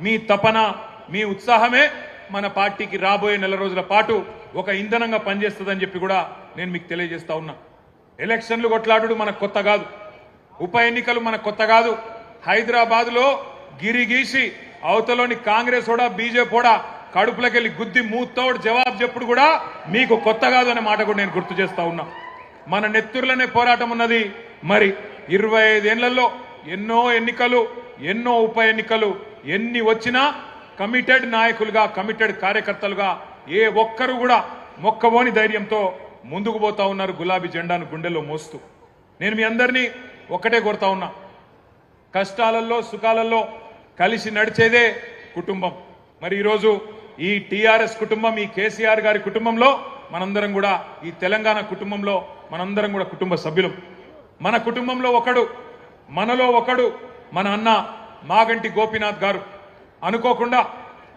మీ తపన మీ ఉత్సాహమే మన పార్టీకి రాబోయే నెల రోజుల పాటు ఒక ఇంధనంగా పనిచేస్తుందని చెప్పి కూడా నేను మీకు తెలియజేస్తా ఉన్నా. ఎలక్షన్లు కొట్లాడు మనకు కొత్త కాదు. ఉప ఎన్నికలు మనకు కొత్త కాదు. హైదరాబాద్లో గిరిగీసి అవతలోని కాంగ్రెస్ కూడా బీజేపీ కూడా కడుపులకెళ్ళి గుద్ది మూతోడు జవాబు చెప్పుడు కూడా మీకు కొత్త కాదు అనే మాట కూడా నేను గుర్తు చేస్తా ఉన్నా. మన నెత్తురులనే పోరాటం ఉన్నది. మరి ఇరవై ఐదేళ్ళలో ఎన్నో ఎన్నికలు ఎన్నో ఉప ఎన్నికలు ఎన్ని వచ్చినా కమిటెడ్ నాయకులుగా కమిటెడ్ కార్యకర్తలుగా ఏ ఒక్కరు కూడా మొక్కబోని ధైర్యంతో ముందుకు పోతా ఉన్నారు గులాబీ జెండాను గుండెల్లో మోస్తూ. నేను మీ అందరినీ ఒక్కటే కోరుతా ఉన్నా. కష్టాలలో సుఖాలలో కలిసి నడిచేదే కుటుంబం. మరి ఈరోజు ఈ టీఆర్ఎస్ కుటుంబం ఈ కేసీఆర్ గారి కుటుంబంలో మనందరం కూడా ఈ తెలంగాణ కుటుంబంలో మనందరం కూడా కుటుంబ సభ్యులం. మన కుటుంబంలో ఒకడు మనలో ఒకడు మన అన్న మాగంటి గోపీనాథ్ గారు. అనుకోకుండా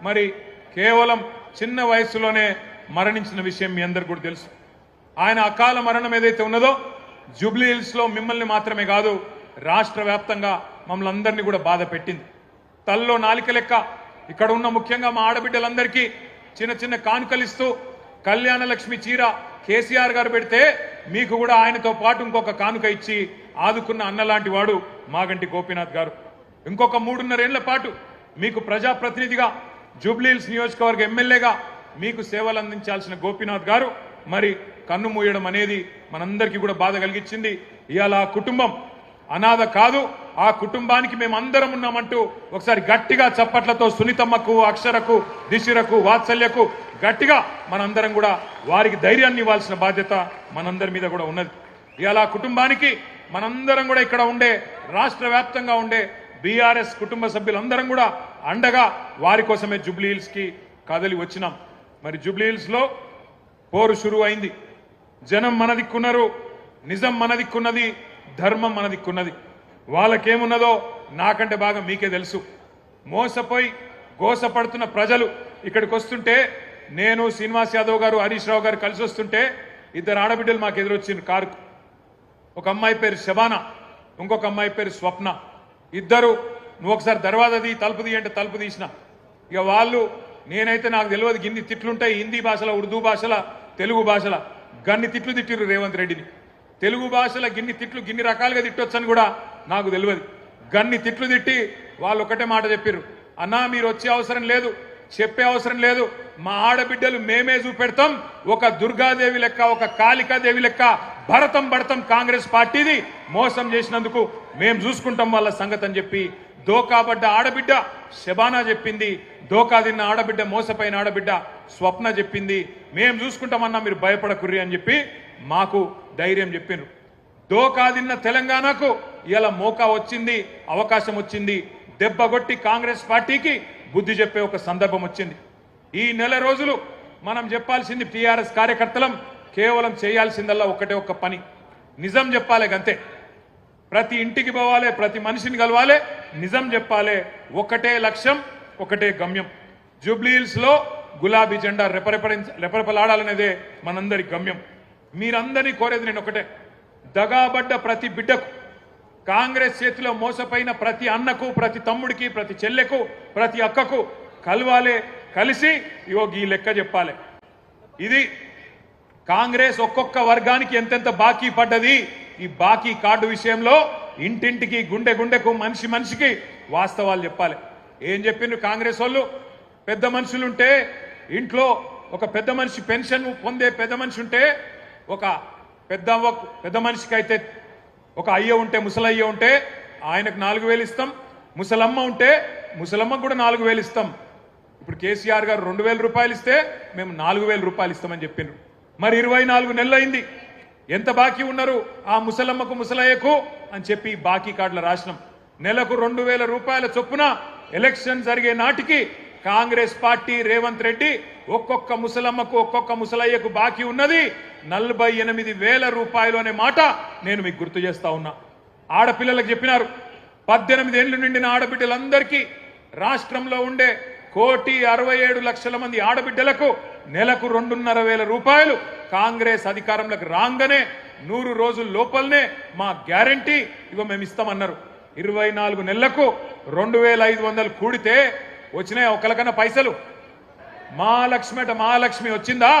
మరి కేవలం చిన్న వయసులోనే మరణించిన విషయం మీ అందరికి కూడా తెలుసు. ఆయన అకాల మరణం ఏదైతే ఉన్నదో జూబ్లీహిల్స్లో మిమ్మల్ని మాత్రమే కాదు రాష్ట్ర వ్యాప్తంగా మమ్మల్ని అందరినీ కూడా బాధ పెట్టింది. తల్లో నాలిక లెక్క ఇక్కడ ఉన్న ముఖ్యంగా మా ఆడబిడ్డలందరికీ చిన్న చిన్న కానుకలు ఇస్తూ కళ్యాణ లక్ష్మి చీర కేసీఆర్ గారు పెడితే మీకు కూడా ఆయనతో పాటు ఇంకొక కానుక ఇచ్చి ఆదుకున్న అన్నలాంటి వాడు మాగంటి గోపీనాథ్ గారు. ఇంకొక మూడున్నరేళ్ళ పాటు మీకు ప్రజాప్రతినిధిగా జూబ్లీహిల్స్ నియోజకవర్గ ఎమ్మెల్యేగా మీకు సేవలు అందించాల్సిన గోపీనాథ్ గారు మరి కన్ను మూయడం అనేది మనందరికీ కూడా బాధ కలిగించింది. ఇవాళ ఆ కుటుంబం అనాథ కాదు ఆ కుటుంబానికి మేము అందరం ఉన్నామంటూ ఒకసారి గట్టిగా చప్పట్లతో సునీతమ్మకు అక్షరకు దిశిరకు వాత్సల్యకు గట్టిగా మనందరం కూడా వారికి ధైర్యాన్ని ఇవ్వాల్సిన బాధ్యత మనందరి మీద కూడా ఉన్నది. ఇవాళ కుటుంబానికి మనందరం కూడా ఇక్కడ ఉండే రాష్ట్ర ఉండే బీఆర్ఎస్ కుటుంబ సభ్యులందరం కూడా అండగా వారి కోసమే జూబ్లీ హిల్స్కి కదలి వచ్చినాం. మరి జూబ్లీ హిల్స్లో పోరు షురు అయింది జనం మన దిక్కున్నారు నిజం మన దిక్కున్నది ధర్మం మన దిక్కున్నది. వాళ్ళకేమున్నదో నాకంటే బాగా మీకే తెలుసు. మోసపోయి గోసపడుతున్న ప్రజలు ఇక్కడికి వస్తుంటే నేను శ్రీనివాస్ యాదవ్ గారు హరీష్ రావు గారు కలిసి వస్తుంటే ఇద్దరు ఆడబిడ్డలు మాకు ఎదురొచ్చింది కారు ఒక అమ్మాయి పేరు శబానా ఇంకొక అమ్మాయి పేరు స్వప్న. ఇద్దరు నువ్వు ఒకసారి దర్వాజా తీ తలుపు తీ అంటే తలుపు తీసిన. ఇక వాళ్ళు నేనైతే నాకు తెలియదు గిన్ని తిట్లుంటాయి హిందీ భాషలో ఉర్దూ భాషల తెలుగు భాషల. గన్ని తిట్లు తిట్టిరు రేవంత్ రెడ్డిని. తెలుగు భాషల గిన్ని తిట్లు గిన్ని రకాలుగా తిట్టొచ్చని కూడా నాకు తెలియదు. గన్ని తిట్లు తిట్టి వాళ్ళు ఒకటే మాట చెప్పిర్రు. అన్నా మీరు వచ్చే అవసరం లేదు చెప్పే అవసరం లేదు. మా ఆడబిడ్డలు మేమే చూపెడతాం. ఒక దుర్గాదేవి లెక్క ఒక కాళికాదేవి లెక్క భరతం భరతం కాంగ్రెస్ పార్టీది. మోసం చేసినందుకు మేము చూసుకుంటాం వాళ్ళ సంగతి అని చెప్పి దోకాబడ్డ ఆడబిడ్డ శబానా చెప్పింది. దోకా తిన్న ఆడబిడ్డ మోసపోయిన ఆడబిడ్డ స్వప్న చెప్పింది. మేము చూసుకుంటామన్నా మీరు భయపడకుర్రి అని చెప్పి మాకు ధైర్యం చెప్పిండ్రు దోకా తిన్న తెలంగాణకు ఇలా మోకా వచ్చింది అవకాశం వచ్చింది. దెబ్బ కొట్టి కాంగ్రెస్ పార్టీకి బుద్ధి చెప్పే ఒక సందర్భం వచ్చింది. ఈ నెల రోజులు మనం చెప్పాల్సింది టీఆర్ఎస్ కార్యకర్తలం. కేవలం చేయాల్సిందల్లా ఒకటే ఒక్క పని. నిజం చెప్పాలి గంతే. ప్రతి ఇంటికి పోవాలి ప్రతి మనిషిని కలవాలి నిజం చెప్పాలి ఒకటే లక్ష్యం ఒకటే గమ్యం. జూబ్లీహిల్స్లో గులాబీ జెండా రెపరెపరించ రెపరెపలాడాలనేదే మనందరి గమ్యం. మీరందరినీ కోరేది నేను ఒకటే. దగాబడ్డ ప్రతి బిడ్డకు కాంగ్రెస్ చేతిలో మోసపోయిన ప్రతి అన్నకు ప్రతి తమ్ముడికి ప్రతి చెల్లెకు ప్రతి అక్కకు కలవాలే కలిసి ఇవో ఈ లెక్క చెప్పాలి. ఇది కాంగ్రెస్ ఒక్కొక్క వర్గానికి ఎంతెంత బాకీ పడ్డది? ఈ బాకీ కార్డు విషయంలో ఇంటింటికి గుండె గుండెకు మనిషి మనిషికి వాస్తవాలు చెప్పాలి. ఏం చెప్పిండ్రు కాంగ్రెస్ వాళ్ళు? పెద్ద మనుషులుంటే ఇంట్లో ఒక పెద్ద మనిషి పెన్షన్ పొందే పెద్ద మనిషి ఉంటే ఒక పెద్ద పెద్ద మనిషికి అయితే ఒక అయ్య ఉంటే ముసలయ్య ఉంటే ఆయనకు నాలుగు వేలు ఇస్తాం. ముసలమ్మ ఉంటే ముసలమ్మకు కూడా నాలుగు వేలు ఇస్తాం. ఇప్పుడు కేసీఆర్ గారు రెండు వేల రూపాయలు ఇస్తే మేము నాలుగు వేల రూపాయలు ఇస్తామని చెప్పిండ్రు. మరి ఇరవై నాలుగు నెలలైంది. ఎంత బాకీ ఉన్నారు? ఆ ముసలమ్మకు ముసలయ్యకు అని చెప్పి బాకీ కార్డులు రాసినాం. నెలకు రెండు వేల రూపాయల చొప్పున ఎలక్షన్ జరిగే నాటికి కాంగ్రెస్ పార్టీ రేవంత్ రెడ్డి ఒక్కొక్క ముసలమ్మకు ఒక్కొక్క ముసలయ్యకు బాకీ ఉన్నది నలభై ఎనిమిది వేల రూపాయలు అనే మాట నేను మీకు గుర్తు చేస్తా ఉన్నా. ఆడపిల్లలకు చెప్పినారు. పద్దెనిమిది ఏళ్ళు నిండిన ఆడబిడ్డలందరికీ రాష్ట్రంలో ఉండే కోటి అరవై ఏడు లక్షల మంది ఆడబిడ్డలకు నెలకు రెండున్నర వేల రూపాయలు కాంగ్రెస్ అధికారంలోకి రాగానే నూరు రోజుల లోపలనే మా గ్యారంటీ ఇగో మేము ఇస్తామన్నారు. ఇరవై నాలుగు నెలలకు రెండు వేల ఐదు వందలు కూడితే వచ్చినాయి ఒక్కలకన్నా పైసలు. మహాలక్ష్మి అట మహాలక్ష్మి వచ్చిందా?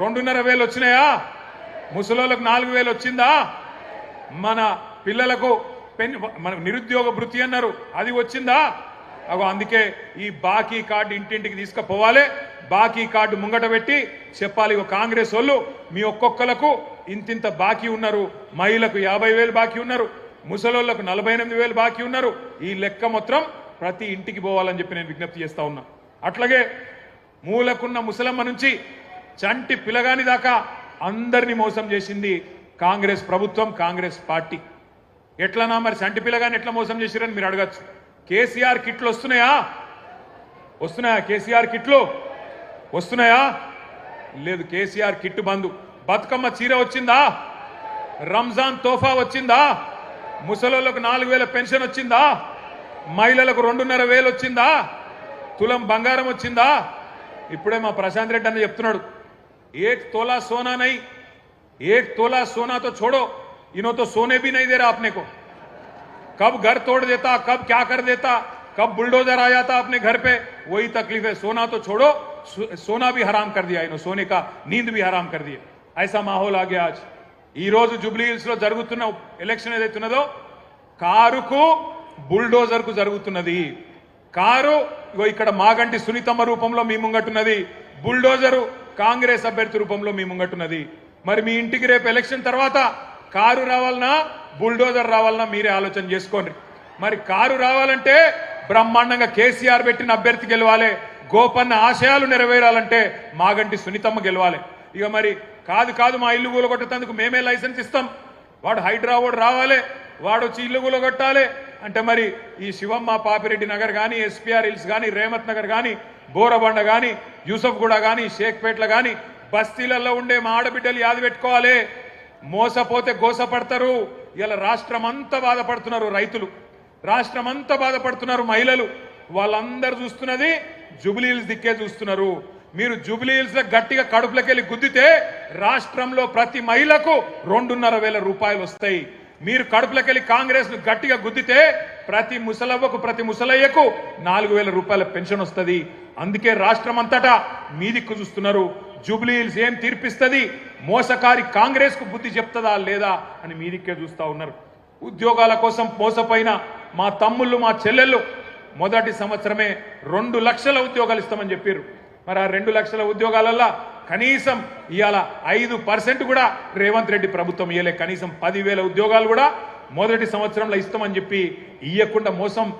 రెండున్నర వేలు వచ్చినాయా? ముసలోళ్ళకు నాలుగు వేలు వచ్చిందా? మన పిల్లలకు పెన్ మన నిరుద్యోగ వృత్తి అన్నారు అది వచ్చిందా? అగో అందుకే ఈ బాకీ కార్డు ఇంటింటికి తీసుకుపోవాలి. బాకీ కార్డు ముంగట పెట్టి చెప్పాలి ఇగో కాంగ్రెస్ వాళ్ళు మీ ఒక్కొక్కలకు ఇంతింత బాకీ ఉన్నారు. మహిళలకు యాభై వేలు బాకీ ఉన్నారు. ముసలోళ్ళకు నలభై ఎనిమిది వేలు బాకీ ఉన్నారు. ఈ లెక్క మొత్తం ప్రతి ఇంటికి పోవాలని చెప్పి నేను విజ్ఞప్తి చేస్తా ఉన్నా. అట్లాగే మూలకున్న ముసలమ్మ నుంచి చంటి పిలగాని దాకా అందరినీ మోసం చేసింది కాంగ్రెస్ ప్రభుత్వం కాంగ్రెస్ పార్టీ. ఎట్లనా మరి చంటి పిల్లగాని ఎట్లా మోసం చేసిరని మీరు అడగచ్చు. కేసీఆర్ కిట్లు వస్తున్నాయా? వస్తున్నాయా కేసీఆర్ కిట్లు? వస్తున్నాయా? లేదు కేసీఆర్ కిట్ బంధు బతుకమ్మ చీర వచ్చిందా? రంజాన్ తోఫా వచ్చిందా? ముసలోళ్ళకు నాలుగు వేల పెన్షన్ వచ్చిందా? మహిళలకు రెండున్నర వేలు వచ్చిందా? తులం బంగారం వచ్చిందా? ఇప్పుడే మా ప్రశాంత్ రెడ్డి అన్న చెప్తున్నాడు. ఏక్ తోలా సోనా నై ఏక్ తోలా సోనాతో చూడో ఇనోతో సోనే బి నై దేరా ఆప్నేకో. कब घर तोड़ देता कब क्या कर देता कब बुलडोजर आ जाता अपने घर पे वही तकलीफ है सोना तो छोड़ो सो- सोना भी हराम कर दिया इन्हों सोने का नींद भी हराम कर दिए ऐसा माहौल आ गया आज ఈ రోజు జూబ్లీ హిల్స్ లో జరుగుతున్న ఎలక్షన్ ఏదైతున్నదో కారుకు బుల్డోజర్ కు జరుగుతున్నది కారు ఇగో ఇక్కడ మాగంటి సునీతమ్మ రూపంలో మీ ముంగట్టున్నది బుల్డోజరు కాంగ్రెస్ అభ్యర్థి రూపంలో మీ ముంగట్టున్నది మరి మీ ఇంటికి రేపు ఎలక్షన్ తర్వాత కారు రావాలన్నా బుల్డోజర్ రావాలన్నా మీరే ఆలోచన చేసుకోండి. మరి కారు రావాలంటే బ్రహ్మాండంగా కేసీఆర్ పెట్టిన అభ్యర్థి గెలవాలి. గోపన్న ఆశయాలు నెరవేరాలంటే మాగంటి సునీతమ్మ గెలవాలి. ఇక మరి కాదు కాదు మా ఇల్లు కూలగొట్టేందుకు మేమే లైసెన్స్ ఇస్తాం. వాడు హైడ్రా వాడు రావాలి. వాడు వచ్చి ఇల్లు కూలగొట్టాలి. అంటే మరి ఈ శివమ్మ పాపిరెడ్డి నగర్ కానీ ఎస్పీఆర్ హిల్స్ కానీ రేమత్ నగర్ కానీ బోరబండ కానీ యూసఫ్గూడ కానీ షేక్పేట్ల కానీ బస్తీలలో ఉండే మా ఆడబిడ్డలు యాది పెట్టుకోవాలి. మోసపోతే గోసపడతారు. ఇలా రాష్ట్రం అంతా బాధపడుతున్నారు రైతులు. రాష్ట్రం అంతా బాధపడుతున్నారు మహిళలు. వాళ్ళందరూ చూస్తున్నది జుబిలీల్స్ దిక్కే చూస్తున్నారు. మీరు జుబిలీల్స్ గట్టిగా కడుపులకెళ్ళి గుద్దితే రాష్ట్రంలో ప్రతి మహిళకు రెండున్నర వేల రూపాయలు వస్తాయి. మీరు కడుపులకెళ్ళి కాంగ్రెస్ను గట్టిగా గుద్దితే ప్రతి ముసలవ్వకు ప్రతి ముసలయ్యకు నాలుగు వేల రూపాయల పెన్షన్ వస్తుంది. అందుకే రాష్ట్రం అంతటా మీ దిక్కు చూస్తున్నారు. జూబ్లీహిల్స్ ఏం తీర్పిస్తుంది? మోసకారి కాంగ్రెస్కు బుద్ధి చెప్తుందా లేదా అని మీదిక్కే చూస్తూ చూస్తా ఉన్నారు. ఉద్యోగాల కోసం మోసపోయిన మా తమ్ముళ్ళు మా చెల్లెళ్ళు మొదటి సంవత్సరమే రెండు లక్షల ఉద్యోగాలు ఇస్తామని చెప్పారు మరి ఆ రెండు లక్షల ఉద్యోగాలల్లో కనీసం ఇవాళ ఐదు పర్సెంట్ కూడా రేవంత్ రెడ్డి ప్రభుత్వం ఇయ్యలే. కనీసం పదివేల ఉద్యోగాలు కూడా మొదటి సంవత్సరంలో ఇస్తామని చెప్పి ఇయ్యకుండా మోసం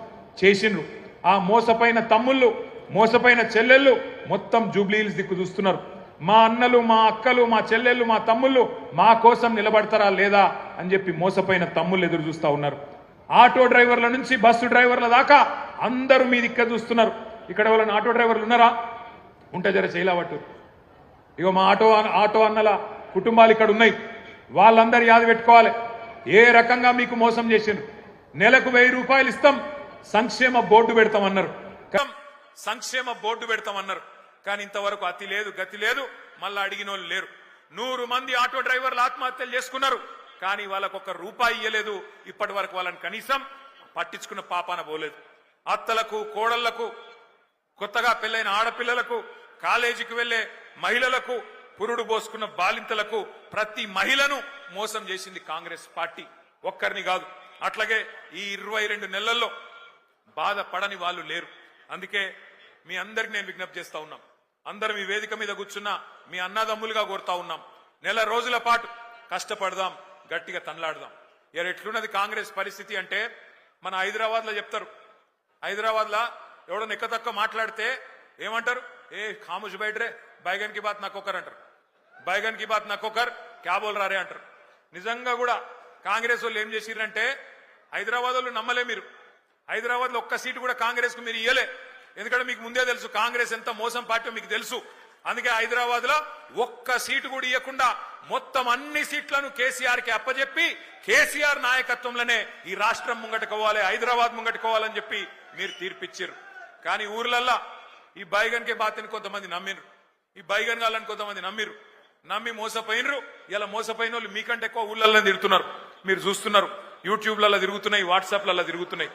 చేసిండ్రు. ఆ మోసపోయిన తమ్ముళ్ళు మోసపోయిన చెల్లెళ్ళు మొత్తం జూబ్లీహిల్స్ దిక్కు చూస్తున్నారు. మా అన్నలు మా అక్కలు మా చెల్లెళ్ళు మా తమ్ముళ్ళు మా కోసం నిలబడతారా లేదా అని చెప్పి మోసపోయిన తమ్ముళ్ళు ఎదురు చూస్తూ ఉన్నారు. ఆటో డ్రైవర్ల నుంచి బస్సు డ్రైవర్ల దాకా అందరూ మీ దిక్క చూస్తున్నారు. ఇక్కడ వాళ్ళని ఆటో డ్రైవర్లు ఉన్నారా? ఉంటే జర చేయలేవట్టు ఇగో మా ఆటో ఆటో అన్నల కుటుంబాలు ఇక్కడ ఉన్నాయి. వాళ్ళందరూ యాద పెట్టుకోవాలి. ఏ రకంగా మీకు మోసం చేసిండ్రు? నెలకు వెయ్యి రూపాయలు ఇస్తాం. సంక్షేమ బోర్డు పెడతామన్నారు. సంక్షేమ బోర్డు పెడతామన్నారు. కానీ ఇంతవరకు అతి లేదు గతి లేదు. మళ్ళా అడిగిన వాళ్ళు లేరు. నూరు మంది ఆటో డ్రైవర్లు ఆత్మహత్యలు చేసుకున్నారు. కానీ వాళ్ళకు ఒక రూపాయి ఇయ్యలేదు. ఇప్పటి వరకు వాళ్ళని కనీసం పట్టించుకున్న పాపాన పోలేదు. అత్తలకు కోడళ్ళకు కొత్తగా పెళ్ళైన ఆడపిల్లలకు కాలేజీకి వెళ్ళే మహిళలకు పురుడు పోసుకున్న బాలింతలకు ప్రతి మహిళను మోసం చేసింది కాంగ్రెస్ పార్టీ. ఒక్కరిని కాదు. అట్లాగే ఈ ఇరవై రెండు నెలల్లో బాధపడని వాళ్ళు లేరు. అందుకే మీ అందరికి నేను విజ్ఞప్తి చేస్తా ఉన్నాం. అందరం ఈ వేదిక మీద కూర్చున్న మీ అన్నదమ్ములుగా కోరుతా ఉన్నాం. నెల రోజుల పాటు కష్టపడదాం గట్టిగా తనలాడదాం. ఇక ఎట్లున్నది కాంగ్రెస్ పరిస్థితి అంటే మన హైదరాబాద్లో చెప్తారు. హైదరాబాద్ లా ఎవడో నెక్క మాట్లాడితే ఏమంటారు? ఏ ఖాముష్ బయటరే బైగన్కి బాత్ నక్కొకర్ అంటారు. బైగన్కి బాత్ నక్కొకర్ క్యాబోల్ రారే అంటారు. నిజంగా కూడా కాంగ్రెస్ వాళ్ళు ఏం చేసిరంటే హైదరాబాద్ వాళ్ళు నమ్మలే మీరు. హైదరాబాద్లో ఒక్క సీటు కూడా కాంగ్రెస్కు మీరు ఇయ్యలే. ఎందుకంటే మీకు ముందే తెలుసు కాంగ్రెస్ ఎంత మోసం పార్టీ మీకు తెలుసు. అందుకే హైదరాబాద్లో ఒక్క సీటు కూడా ఇవ్వకుండా మొత్తం అన్ని సీట్లను కేసీఆర్కి అప్పజెప్పి కేసీఆర్ నాయకత్వంలోనే ఈ రాష్ట్రం ముంగట్టుకోవాలి హైదరాబాద్ ముంగట్టుకోవాలని చెప్పి మీరు తీర్పిచ్చారు. కానీ ఊర్లల్లా ఈ బైగన్ కే బాతని కొంతమంది నమ్మిరు ఈ బైగన్ గాలని కొంతమంది నమ్మిరు నమ్మి మోసపోయినరు. ఇలా మోసపోయిన వాళ్ళు మీకంటే ఎక్కువ ఊళ్ళల్లో తిరుగుతున్నారు. మీరు చూస్తున్నారు. యూట్యూబ్లలో తిరుగుతున్నాయి వాట్సాప్లలో తిరుగుతున్నాయి.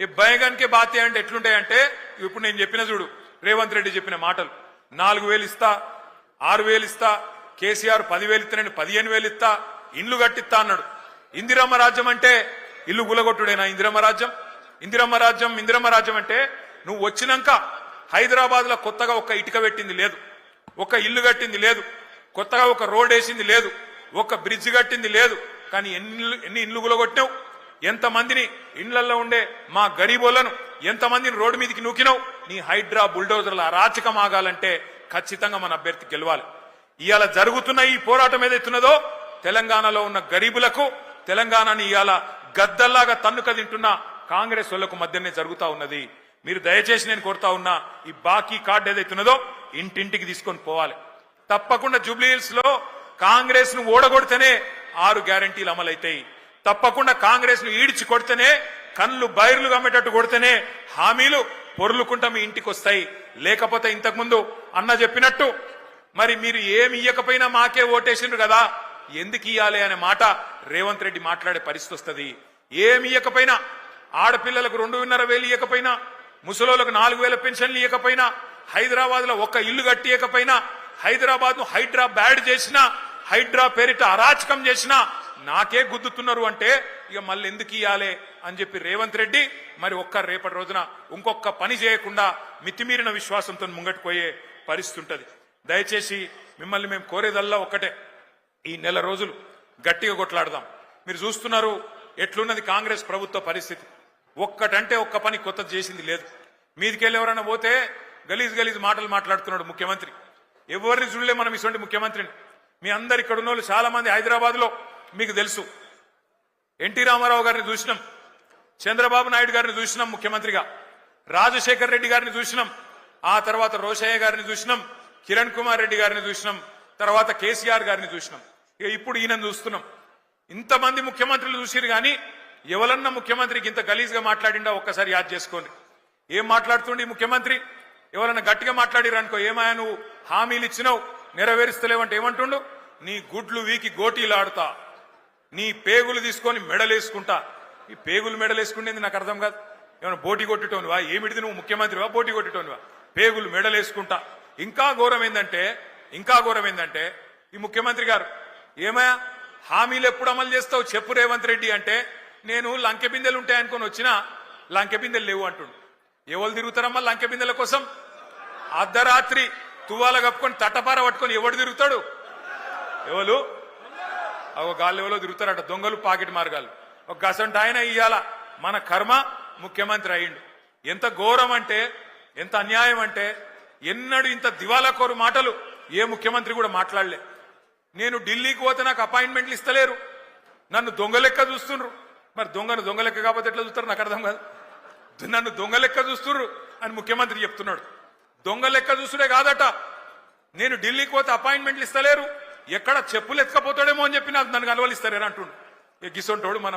ఈ బయగన్ బాధ్య అంటే ఎట్లుంటాయంటే ఇప్పుడు నేను చెప్పిన చూడు రేవంత్ రెడ్డి చెప్పిన మాటలు. నాలుగు వేలు ఇస్తా ఆరు వేలు ఇస్తా కేసీఆర్ పదివేలు ఇస్తానని పదిహేను వేలు ఇస్తా ఇండ్లు కట్టిస్తా అన్నాడు. ఇందిరమ్మ రాజ్యం అంటే ఇల్లు గులగొట్టుడేనా ఇందిరమ్మ రాజ్యం? ఇందిరమ్మ రాజ్యం ఇందిరమ్మ రాజ్యం అంటే నువ్వు వచ్చినాక హైదరాబాద్లో కొత్తగా ఒక ఇటుక పెట్టింది లేదు. ఒక ఇల్లు కట్టింది లేదు. కొత్తగా ఒక రోడ్ వేసింది లేదు. ఒక బ్రిడ్జ్ కట్టింది లేదు. కానీ ఎన్ని ఇల్లు- ఎన్ని ఇల్లు గులగొట్టినావు ఎంతమందిని ఇండ్లలో ఉండే మా గరీబోలను ఎంతమందిని రోడ్డు మీదకి నూకినావు? నీ హైడ్రా బుల్డోజర్ల అరాచకం ఆగాలంటే ఖచ్చితంగా మన అభ్యర్థి గెలవాలి. ఇవాళ జరుగుతున్న ఈ పోరాటం ఏదైతున్నదో తెలంగాణలో ఉన్న గరీబులకు తెలంగాణని ఇవాళ గద్దల్లాగా తన్నుక తింటున్న కాంగ్రెస్ వాళ్ళకు మధ్యనే జరుగుతా ఉన్నది. మీరు దయచేసి నేను కోరుతా ఉన్నా ఈ బాకీ కార్డు ఏదైతున్నదో ఇంటింటికి తీసుకొని పోవాలి. తప్పకుండా జూబ్లీహిల్స్లో కాంగ్రెస్ను ఓడగొడితేనే ఆరు గ్యారంటీలు అమలైతాయి. తప్పకుండా కాంగ్రెస్ను ఈడ్చి కొడితేనే కళ్ళు బైర్లు కమ్మేటట్టు కొడితేనే హామీలు పొరులుకుంటా మీ ఇంటికి వస్తాయి లేకపోతే ఇంతకుముందు అన్న చెప్పినట్టు మరి మీరు ఏమి ఇయ్యకపోయినా మాకే ఓటేసిండ్రు కదా. ఎందుకు ఇయ్యాలి అనే మాట రేవంత్ రెడ్డి మాట్లాడే పరిస్థితి వస్తుంది. ఏమి ఇయ్యకపోయినా ఆడపిల్లలకు రెండున్నర వేలు ఇవ్వకపోయినా ముసలోళ్ళకు నాలుగు వేల పెన్షన్లు ఇవ్వకపోయినా హైదరాబాద్లో ఒక్క ఇల్లు కట్టియకపోయినా హైదరాబాద్ను హైడ్రా బ్యాడ్ చేసినా హైడ్రా పేరిట అరాచకం చేసినా నాకే గుద్దుతున్నారు అంటే ఇక మళ్ళీ ఎందుకు ఇయ్యాలే అని చెప్పి రేవంత్ రెడ్డి మరి ఒక్క రేపటి రోజున ఇంకొక పని చేయకుండా మితిమీరిన విశ్వాసంతో ముంగట్టుకోయే పరిస్థితి ఉంటుంది దయచేసి మిమ్మల్ని మేము కోరేదల్లా ఒక్కటే. ఈ నెల రోజులు గట్టిగా కొట్లాడదాం. మీరు చూస్తున్నారు ఎట్లున్నది కాంగ్రెస్ ప్రభుత్వ పరిస్థితి. ఒక్కటంటే ఒక్క పని కొత్త చేసింది లేదు. మీదికెళ్ళి ఎవరైనా పోతే గలీజ్ గలీజ్ మాటలు మాట్లాడుతున్నాడు ముఖ్యమంత్రి. ఎవరిని చూడలే మనం ఇటువంటి ముఖ్యమంత్రిని. మీ అందరు ఇక్కడ ఉన్న వాళ్ళు చాలా మంది హైదరాబాద్లో మీకు తెలుసు. ఎన్టీ రామారావు గారిని చూసినాం చంద్రబాబు నాయుడు గారిని చూసినాం ముఖ్యమంత్రిగా. రాజశేఖర్ రెడ్డి గారిని చూసినాం ఆ తర్వాత రోషయ్య గారిని చూసినాం కిరణ్ కుమార్ రెడ్డి గారిని చూసినాం తర్వాత కేసీఆర్ గారిని చూసినాం ఇక ఇప్పుడు ఈయన చూస్తున్నాం ఇంతమంది ముఖ్యమంత్రులు చూసిరు కానీ ఎవరన్నా ముఖ్యమంత్రికి ఇంత గలీజ్గా మాట్లాడిండా ఒక్కసారి యాద్ చేసుకోండి. ఏం మాట్లాడుతుండి ముఖ్యమంత్రి? ఎవరన్నా గట్టిగా మాట్లాడిరు అనుకో ఏమాయా నువ్వు హామీలు ఇచ్చినావు నెరవేరుస్తలేవంటే ఏమంటుండు? నీ గుడ్లు వీకి గోటీలు ఆడుతా నీ పేగులు తీసుకొని మెడలేసుకుంటా. ఈ పేగులు మెడలేసుకునేది నాకు అర్థం కాదు. ఏమైనా బోటి కొట్టేటోనివా? ఏమిటిది నువ్వు ముఖ్యమంత్రివా? బోటి కొట్టేటోనివా? పేగులు మెడలేసుకుంటా. ఇంకా ఘోరం ఏంటంటే ఇంకా ఘోరం ఏంటంటే ఈ ముఖ్యమంత్రి గారు ఏమయ్యా? హామీలు ఎప్పుడు అమలు చేస్తావు చెప్పు రేవంత్ రెడ్డి అంటే నేను లంకె బిందెలు ఉంటాయనుకొని వచ్చినా లంకె బిందెలు లేవు అంటుండు. ఎవరు తిరుగుతారమ్మా లంకె బిందెల కోసం? అర్ధరాత్రి తువాల కప్పుకొని తట్టపార పట్టుకొని ఎవడు తిరుగుతాడు? ఎవరు ఒక గాలి తిరుగుతారట దొంగలు పాకెట్ మార్గాలు. ఒక గసంట ఆయన ఇయ్యాల. మన కర్మ ముఖ్యమంత్రి అయ్యిండు. ఎంత ఘోరం అంటే ఎంత అన్యాయం అంటే ఎన్నడు ఇంత దివాలా కోరు మాటలు ఏ ముఖ్యమంత్రి కూడా మాట్లాడలే. నేను ఢిల్లీకి పోతే నాకు అపాయింట్మెంట్లు ఇస్తలేరు. నన్ను దొంగ లెక్క చూస్తుండ్రు. మరి దొంగను దొంగ లెక్క కాకపోతే ఎట్లా చూస్తారు? నాకు అర్థం కాదు. నన్ను దొంగ లెక్క చూస్తుర్రు అని ముఖ్యమంత్రి చెప్తున్నాడు. దొంగ లెక్క చూసుడే కాదట. నేను ఢిల్లీకి పోతే అపాయింట్మెంట్లు ఇస్తలేరు. ఎక్కడ చెప్పులు ఎత్తుకపోతాడేమో అని చెప్పి मन मुख्यमंत्री కలవలిస్తారేనా दंड ఇక గిసొంటోడు మన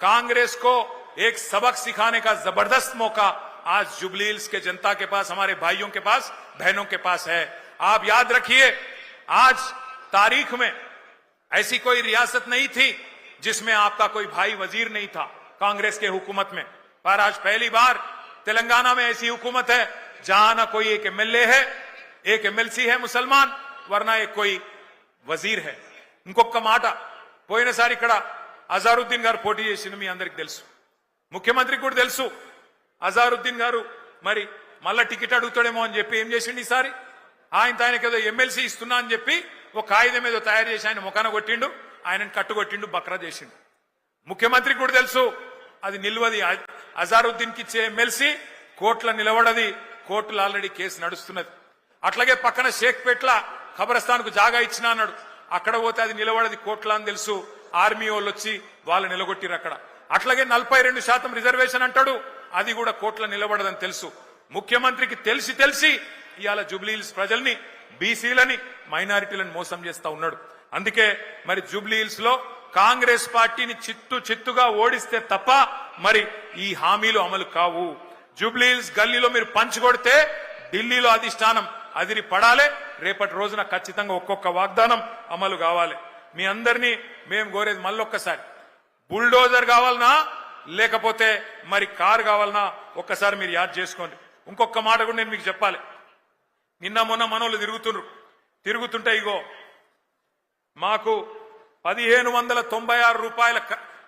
कांग्रेस को एक सबक सिखाने का ज़बरदस्त मौका आज जुबली हिल्स के जनता के पास हमारे भाइयों के पास बहनों के पास है आप याद रखिए आज तारीख में ऐसी कोई रियासत नहीं थी जिसमें आपका कोई भाई वज़ीर नहीं था कांग्रेस के हुकूमत में। पर आज पहली बार तेलंगाना में ऐसी हुकूमत है जहां ना कोई एक एमएलए है एक एमएलसी है मुसलमान वरना एक कोई వజీర్ హే ఇంకొక మాట పోయినసారి ఇక్కడ అజారుద్దీన్ గారు పోటీ చేసింది మీ అందరికి తెలుసు ముఖ్యమంత్రికి కూడా తెలుసు అజారుద్దీన్ గారు మరి మళ్ళా టికెట్ అడుగుతాడేమో అని చెప్పి ఏం చేసిండు ఈసారి ఆయన ఆయనకి ఏదో ఎమ్మెల్సీ ఇస్తున్నా అని చెప్పి ఒక కాగితం ఏదో తయారు చేసి ఆయన ముఖాన కొట్టిండు ఆయనను కట్టుకొట్టిండు బక్రా చేసిండు ముఖ్యమంత్రికి కూడా తెలుసు అది నిల్వది అ- అజారుద్దీన్ కి ఇచ్చే ఎమ్మెల్సీ కోర్టులో నిలబడది కోర్టులు ఆల్రెడీ కేసు నడుస్తున్నది. అట్లాగే పక్కన షేక్పేట్ల ఖబరస్థాన్కు జాగా ఇచ్చిన అన్నాడు. అక్కడ పోతే అది నిలబడది కోట్ల అని తెలుసు. ఆర్మీ వాళ్ళు వచ్చి వాళ్ళు నిలగొట్టిరు అక్కడ. అట్లాగే నలభై రెండు శాతం రిజర్వేషన్ అంటాడు. అది కూడా కోట్ల నిలబడదని తెలుసు. ముఖ్యమంత్రికి తెలిసి తెలిసి ఇవాళ జూబ్లీహిల్స్ ప్రజల్ని బీసీలని మైనారిటీలను మోసం చేస్తా ఉన్నాడు. అందుకే మరి జూబ్లీహిల్స్లో కాంగ్రెస్ పార్టీని చిత్తు చిత్తుగా ఓడిస్తే తప్ప మరి ఈ హామీలు అమలు కావు. జూబ్లీహిల్స్ గల్లీలో మీరు పంచుకొడితే ఢిల్లీలో అధిష్టానం అదిరి పడాలి. రేపటి రోజున ఖచ్చితంగా ఒక్కొక్క వాగ్దానం అమలు కావాలి. మీ అందరినీ మేము కోరేది మళ్ళొక్కసారి. బుల్డోజర్ కావాలనా? లేకపోతే మరి కారు కావాలనా? ఒక్కసారి మీరు యాద్ చేసుకోండి. ఇంకొక మాట కూడా నేను మీకు చెప్పాలి. నిన్న మొన్న మనోళ్ళు తిరుగుతుండ్రు. తిరుగుతుంటే ఇగో మాకు పదిహేను వందల తొంభై ఆరు రూపాయల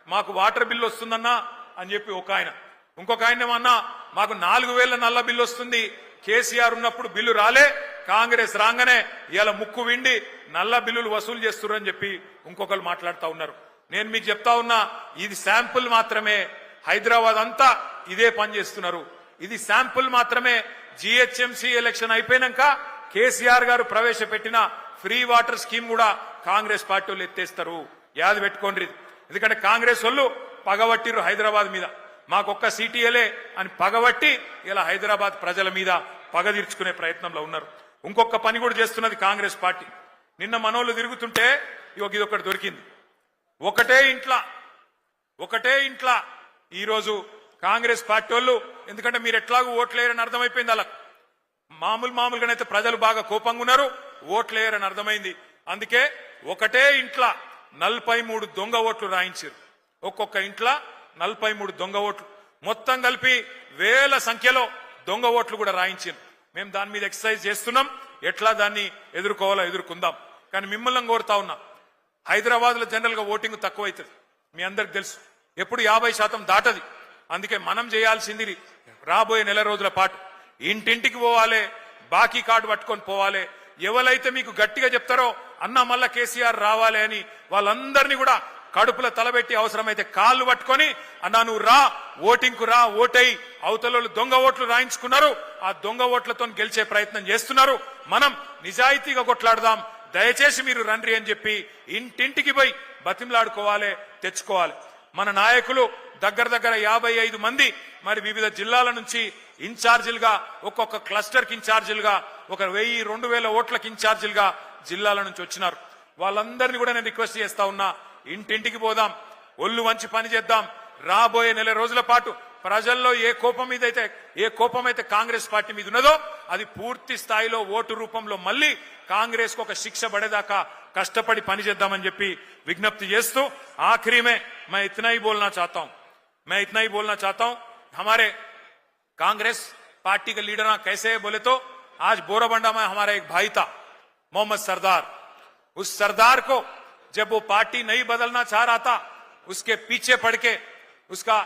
మాకు వాటర్ బిల్లు వస్తుందన్నా అని చెప్పి ఒక ఆయన. ఇంకొక ఆయన ఏమన్నా మాకు నాలుగు వేల నల్ల బిల్లు వస్తుంది. కేసీఆర్ ఉన్నప్పుడు బిల్లు రాలే. కాంగ్రెస్ రాగానే ఇలా ముక్కు విండి నల్ల బిల్లులు వసూలు చేస్తున్నారు చెప్పి ఇంకొకరు మాట్లాడుతూ ఉన్నారు. నేను మీకు చెప్తా ఉన్నా ఇది శాంపుల్ మాత్రమే. హైదరాబాద్ అంతా ఇదే పని చేస్తున్నారు. ఇది శాంపుల్ మాత్రమే. జిహెచ్ఎంసీ ఎలక్షన్ అయిపోయినాక కేసీఆర్ గారు ప్రవేశపెట్టిన ఫ్రీ వాటర్ స్కీమ్ కూడా కాంగ్రెస్ పార్టీ వాళ్ళు ఎత్తేస్తారు. యాది పెట్టుకోండి. ఎందుకంటే కాంగ్రెస్ వాళ్ళు పగబట్టిరు హైదరాబాద్ మీద. మాకొక్క సీటీఎలే అని పగబట్టి ఇలా హైదరాబాద్ ప్రజల మీద పగ తీర్చుకునే ప్రయత్నంలో ఉన్నారు. ఇంకొక పని కూడా చేస్తున్నది కాంగ్రెస్ పార్టీ. నిన్న మనోళ్ళు తిరుగుతుంటే ఇగో ఇది ఒకటి దొరికింది. ఒకటే ఇంట్లా ఒకటే ఇంట్లా ఈరోజు కాంగ్రెస్ పార్టీ వాళ్ళు ఎందుకంటే మీరు ఎట్లాగూ ఓట్లేరని అర్థమైపోయింది అలా మామూలు మామూలుగానైతే ప్రజలు బాగా కోపంగా ఉన్నారు ఓట్లేయరని అర్థమైంది. అందుకే ఒకటే ఇంట్లా నలభై మూడు దొంగ ఓట్లు రాయించారు. ఒక్కొక్క ఇంట్లో నలభై మూడు దొంగ ఓట్లు. మొత్తం కలిపి వేల సంఖ్యలో దొంగ ఓట్లు కూడా రాయించారు మేము దాని మీద ఎక్సర్సైజ్ చేస్తున్నాం. ఎట్లా దాన్ని ఎదుర్కోవాలో ఎదుర్కొందాం. కానీ మిమ్మల్ని కోరుతా ఉన్నా హైదరాబాద్లో జనరల్గా ఓటింగ్ తక్కువ అవుతుంది మీ అందరికి తెలుసు. ఎప్పుడు యాభై శాతం దాటది. అందుకే మనం చేయాల్సింది రాబోయే నెల రోజుల పాటు ఇంటింటికి పోవాలి బాకీ కార్డు పట్టుకొని పోవాలి. ఎవరైతే మీకు గట్టిగా చెప్తారో అన్న మళ్ళా కేసీఆర్ రావాలి అని వాళ్ళందరినీ కూడా కడుపులో తలబెట్టి అవసరమైతే కాళ్ళు పట్టుకొని అన్నా నువ్వు రా ఓటింగ్కు రా ఓటై అవతల దొంగ ఓట్లు రాయించుకున్నారు. ఆ దొంగ ఓట్లతో గెలిచే ప్రయత్నం చేస్తున్నారు. మనం నిజాయితీగా కొట్లాడదాం. దయచేసి మీరు రండి అని చెప్పి ఇంటింటికి పోయి బతిమలాడుకోవాలి తెచ్చుకోవాలి. మన నాయకులు దగ్గర దగ్గర యాభై ఐదు మంది. మరి వివిధ జిల్లాల నుంచి ఇన్ఛార్జీలుగా ఒక్కొక్క క్లస్టర్కి ఇన్ఛార్జీలుగా ఒక వెయ్యి రెండు వేల ఓట్లకి ఇన్ఛార్జీలుగా జిల్లాల నుంచి వచ్చినారు. వాళ్ళందరినీ కూడా నేను రిక్వెస్ట్ చేస్తా ఉన్నా. ఇంటింటికి పోదాం ఒళ్ళు వంచి పని చేద్దాం రాబోయే నెల రోజుల పాటు ప్రజల్లో ఏ కోపం మీద అయితే ఏ కోపం అయితే కాంగ్రెస్ పార్టీ మీద ఉన్నదో అది పూర్తి స్థాయిలో ఓటు రూపంలో మళ్ళీ కాంగ్రెస్ కు ఒక శిక్ష పడేదాకా కష్టపడి పని చేద్దామని చెప్పి విజ్ఞప్తి చేస్తూ आखिरी में मैं इतना ही बोलना चाहता हूं मैं इतना ही बोलना चाहता हूं हमारे कांग्रेस पार्टी के लीडर कैसे है बोले तो आज बोराबंडा में हमारा एक भाई था मोहम्मद सरदार उस सरदार को जब वो पार्टी नहीं बदलना चाह रहा था उसके पीछे पड़ के उसका